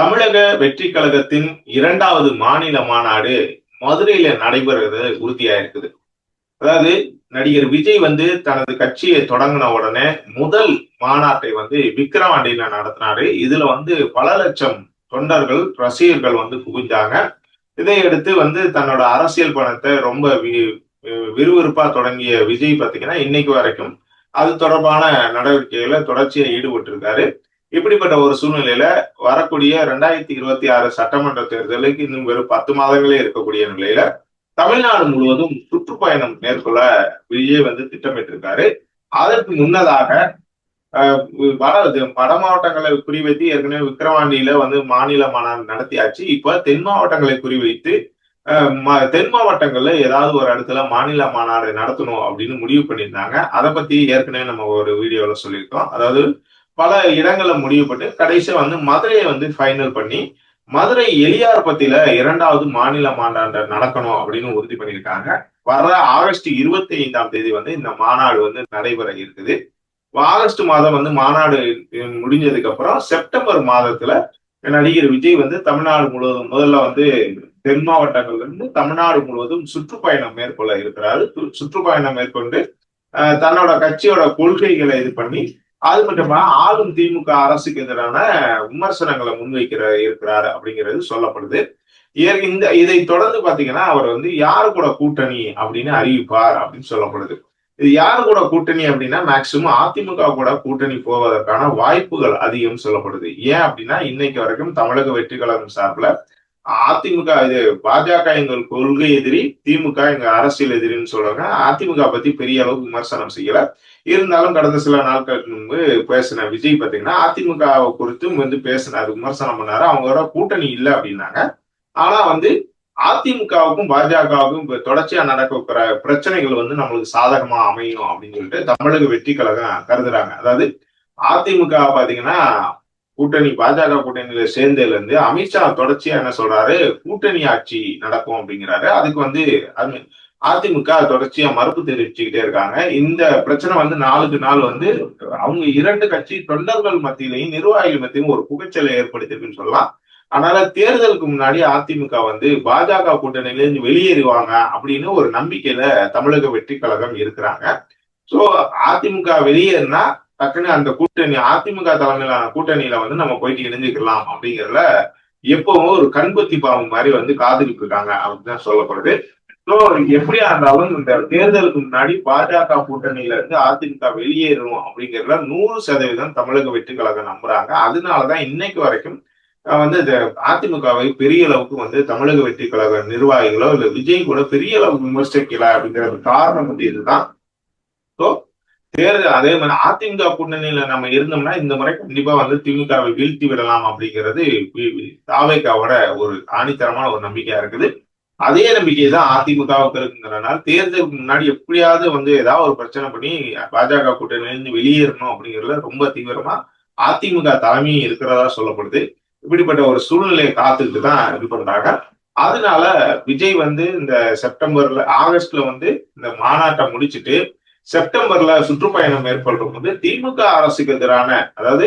தமிழக வெற்றி கழகத்தின் இரண்டாவது மாநில மாநாடு மதுரையில நடைபெறுறது உறுதியா இருக்குது அதாவது நடிகர் விஜய் வந்து தனது கட்சியை தொடங்கின உடனே முதல் மாநாட்டை வந்து விக்கிரவாண்டியில நடத்தினாரு. இதுல வந்து பல லட்சம் தொண்டர்கள் ரசிகர்கள் வந்து குவிஞ்சாங்க இதையடுத்து வந்து தன்னோட அரசியல் பணத்தை ரொம்ப விறுவிறுப்பா தொடங்கிய விஜய் பாத்தீங்கன்னா இன்னைக்கு வரைக்கும் அது தொடர்பான நடவடிக்கைகளை தொடர்ச்சியா ஈடுபட்டு இருக்காரு இப்படிப்பட்ட ஒரு சூழ்நிலையில வரக்கூடிய ரெண்டாயிரத்தி இருபத்தி ஆறு சட்டமன்ற தேர்தலுக்கு இன்னும் வெறும் பத்து மாதங்களே இருக்கக்கூடிய நிலையில தமிழ்நாடு முழுவதும் சுற்றுப்பயணம் மேற்கொள்ள விஜய் வந்து திட்டமிட்டிருக்காரு. அதற்கு முன்னதாக வட வட மாவட்டங்களை குறிவைத்து ஏற்கனவே விக்கிரவாண்டியில வந்து மாநில மாநாடு நடத்தியாச்சு. இப்ப தென் மாவட்டங்களை குறிவைத்து தென் மாவட்டங்கள்ல ஏதாவது ஒரு இடத்துல மாநில மாநாடு நடத்தணும் அப்படின்னு முடிவு பண்ணியிருந்தாங்க. அதை பத்தி ஏற்கனவே நம்ம ஒரு வீடியோல சொல்லியிருக்கோம். அதாவது பல இடங்களை முடிவுபட்டு கடைசியாக கடைசியா வந்து மதுரையை வந்து ஃபைனல் பண்ணி மதுரை எளியார் பத்தியில இரண்டாவது மாநில மாநாடு நடக்கணும் அப்படின்னு உறுதி பண்ணியிருக்காங்க. வர ஆகஸ்ட் இருபத்தி ஐந்தாம் தேதி வந்து இந்த மாநாடு வந்து நடைபெற இருக்குது. ஆகஸ்ட் மாதம் வந்து மாநாடு முடிஞ்சதுக்கு அப்புறம் செப்டம்பர் மாதத்துல நடிகர் விஜய் வந்து தமிழ்நாடு முழுவதும் முதல்ல வந்து தென் மாவட்டங்கள்ல இருந்து தமிழ்நாடு முழுவதும் சுற்றுப்பயணம் மேற்கொள்ள இருக்கிறாரு. சுற்றுப்பயணம் மேற்கொண்டு தன்னோட கட்சியோட கொள்கைகளை இது பண்ணி அது மட்டும் ஆளும் திமுக அரசுக்கு எதிரான விமர்சனங்களை முன்வைக்கிற இருக்கிறாரு அப்படிங்கிறது சொல்லப்படுது. இந்த இதை தொடர்ந்து பாத்தீங்கன்னா அவர் வந்து யாரு கூட கூட்டணி அப்படின்னு அறிவிப்பார் அப்படின்னு சொல்லப்படுது. இது யாரு கூட கூட்டணி அப்படின்னா மேக்சிமம் அதிமுக கூட கூட்டணி போவதற்கான வாய்ப்புகள் அதிகம் சொல்லப்படுது. ஏன் அப்படின்னா இன்னைக்கு வரைக்கும் தமிழக வெற்றி கழகம் சார்பில் அதிமுக இது பாஜக எங்கள் கொள்கை எதிரி திமுக எங்க அரசியல் எதிரின்னு சொல்றாங்க. அதிமுக பத்தி பெரிய அளவுக்கு விமர்சனம் செய்யல. இருந்தாலும் கடந்த சில நாட்களுக்கு முன்பு பேசின விஜய் பாத்தீங்கன்னா அதிமுக குறித்தும் வந்து பேசினாரு விமர்சனம் பண்ணாரு. அவங்களோட கூட்டணி இல்லை அப்படின்னாங்க. ஆனா வந்து அதிமுகவுக்கும் பாஜகவுக்கும் தொடர்ச்சியா நடக்கிற பிரச்சனைகள் வந்து நம்மளுக்கு சாதகமா அமையும் அப்படின்னு சொல்லிட்டு தமிழக வெற்றி கழகம் கருதுறாங்க. அதாவது அதிமுக பாத்தீங்கன்னா கூட்டணி பாஜக கூட்டணியில சேர்ந்ததுல இருந்து அமித்ஷா தொடர்ச்சியா என்ன சொல்றாரு? கூட்டணி ஆட்சி நடக்கும் அப்படிங்கிறாரு. அதுக்கு வந்து அதிமுக தொடர்ச்சியா மறுப்பு தெரிவிச்சுக்கிட்டே இருக்காங்க. இந்த பிரச்சனை வந்து நாளுக்கு நாள் வந்து அவங்க இரண்டு கட்சி தொண்டர்கள் மத்தியிலையும் நிர்வாகிகள் மத்தியும் ஒரு புகைச்சலை ஏற்படுத்திருக்குன்னு சொல்லலாம். அதனால தேர்தலுக்கு முன்னாடி அதிமுக வந்து பாஜக கூட்டணியிலிருந்து வெளியேறுவாங்க அப்படின்னு ஒரு நம்பிக்கையில தமிழக வெற்றி கழகம் இருக்கிறாங்க. சோ அதிமுக வெளியேறினா டக்குன்னு அந்த கூட்டணி அதிமுக தலைமையிலான கூட்டணியில வந்து நம்ம போயிட்டு இணைஞ்சுக்கலாம் அப்படிங்கிறதுல எப்பவும் ஒரு கண்பத்தி பாவம் மாதிரி வந்து காதலிப்பு இருக்காங்க அப்படின்னு தான் சொல்லப்படுது. ஸோ எப்படியா இருந்தாலும் இந்த தேர்தலுக்கு முன்னாடி பாஜக கூட்டணியில இருந்து அதிமுக வெளியேறும் அப்படிங்கிறதுல நூறு சதவீதம் தமிழக வெற்றி கழகம் நம்புறாங்க. அதனாலதான் இன்னைக்கு வரைக்கும் வந்து இந்த அதிமுகவை பெரிய அளவுக்கு வந்து தமிழக வெற்றி கழக நிர்வாகிகளோ இல்ல விஜய் கூட பெரிய அளவுக்கு விமர்சிக்கல அப்படிங்கிற காரணம் வந்து இதுதான். ஸோ தேர்தல் அதே மாதிரி அதிமுக கூட்டணியில நம்ம இருந்தோம்னா இந்த முறை கண்டிப்பா வந்து திமுகவை வீழ்த்தி விடலாம் அப்படிங்கிறது தாவைக்காவோட ஒரு ஆணித்தரமான ஒரு நம்பிக்கையா இருக்குது. அதே நம்பிக்கை தான் அதிமுகவுக்கு இருக்குங்கிறனால தேர்தலுக்கு முன்னாடி எப்படியாவது வந்து ஏதாவது ஒரு பிரச்சனை பண்ணி பாஜக கூட்டணியிலிருந்து வெளியேறணும் அப்படிங்கிறதுல ரொம்ப தீவிரமா அதிமுக தலைமையும் இருக்கிறதா சொல்லப்படுது. இப்படிப்பட்ட ஒரு சூழ்நிலையை காத்துக்கிட்டு தான் இது பண்றாங்க அதனால விஜய் வந்து இந்த செப்டம்பர்ல ஆகஸ்ட்ல வந்து இந்த மாநாட்டை முடிச்சுட்டு செப்டம்பர்ல சுற்றுப்பயணம் மேற்கொள்ளும் போது திமுக அரசுக்கு எதிரான அதாவது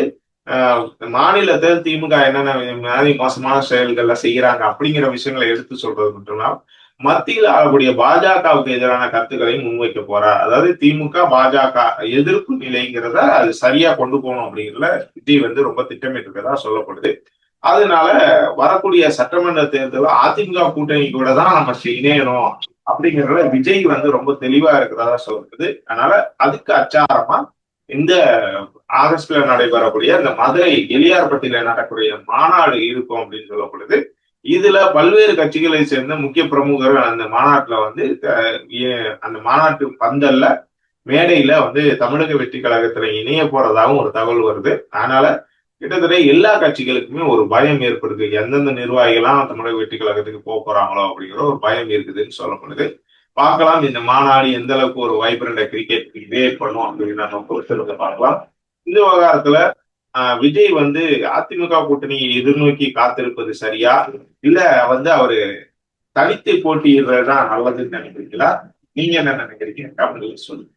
மாநிலத்தில் திமுக என்னென்ன மாதிரி மோசமான செயல்கள்ல செய்யறாங்க அப்படிங்கிற விஷயங்களை எடுத்து சொல்றது மட்டும்தான் மத்தியில் ஆகக்கூடிய பாஜகவுக்கு எதிரான கருத்துக்களையும் முன்வைக்க போறார் அதாவது திமுக பாஜக எதிர்ப்பு நிலைங்கிறத அது சரியா கொண்டு போகணும் அப்படிங்கிறத விஜய் வந்து ரொம்ப திட்டமிட்டு இருக்கதா சொல்லப்படுது. அதனால வரக்கூடிய சட்டமன்ற தேர்தலில் அதிமுக கூட்டணி கூட தான் நம்ம இணையணும். அப்படிங்கிறத விஜய் வந்து ரொம்ப தெளிவா இருக்கிறதா சொல்றது. அதனால அதுக்கு அச்சாரமா இந்த ஆகஸ்ட்ல நடைபெறக்கூடிய இந்த மதுரை எளியார்பட்டியில நடக்கக்கூடிய மாநாடு இருக்கும் அப்படின்னு சொல்லப்படுது இதுல பல்வேறு கட்சிகளை சேர்ந்த முக்கிய பிரமுகர்கள் அந்த மாநாட்டுல வந்து அந்த மாநாட்டு பந்தல்ல மேடையில வந்து தமிழக வெற்றி கழகத்துல இணைய போறதாகவும் ஒரு தகவல் வருது. அதனால கிட்டத்தட்ட எல்லா கட்சிகளுக்குமே ஒரு பயம் ஏற்படுது. எந்தெந்த நிர்வாகிகளாம் தமிழக வெற்றி கழகத்துக்கு போக போறாங்களோ அப்படிங்கிற ஒரு பயம் இருக்குதுன்னு சொல்லப்படுது பார்க்கலாம் இந்த மாநாடு எந்த அளவுக்கு ஒரு வைப்ரண்ட கிரிக்கெட் கிரியேட் பண்ணும் அப்படின்னு நம்ம பொறுத்திருந்து பார்க்கலாம். இந்த விவகாரத்துல விஜய் வந்து அதிமுக கூட்டணியை எதிர்நோக்கி காத்திருப்பது சரியா? இல்ல வந்து அவரு தனித்து போட்டியிடுறதுதான் நல்லதுன்னு நினைக்கிறீங்களா? நீங்க என்ன நினைக்கிறீங்க? அப்படின்னு சொல்லுங்க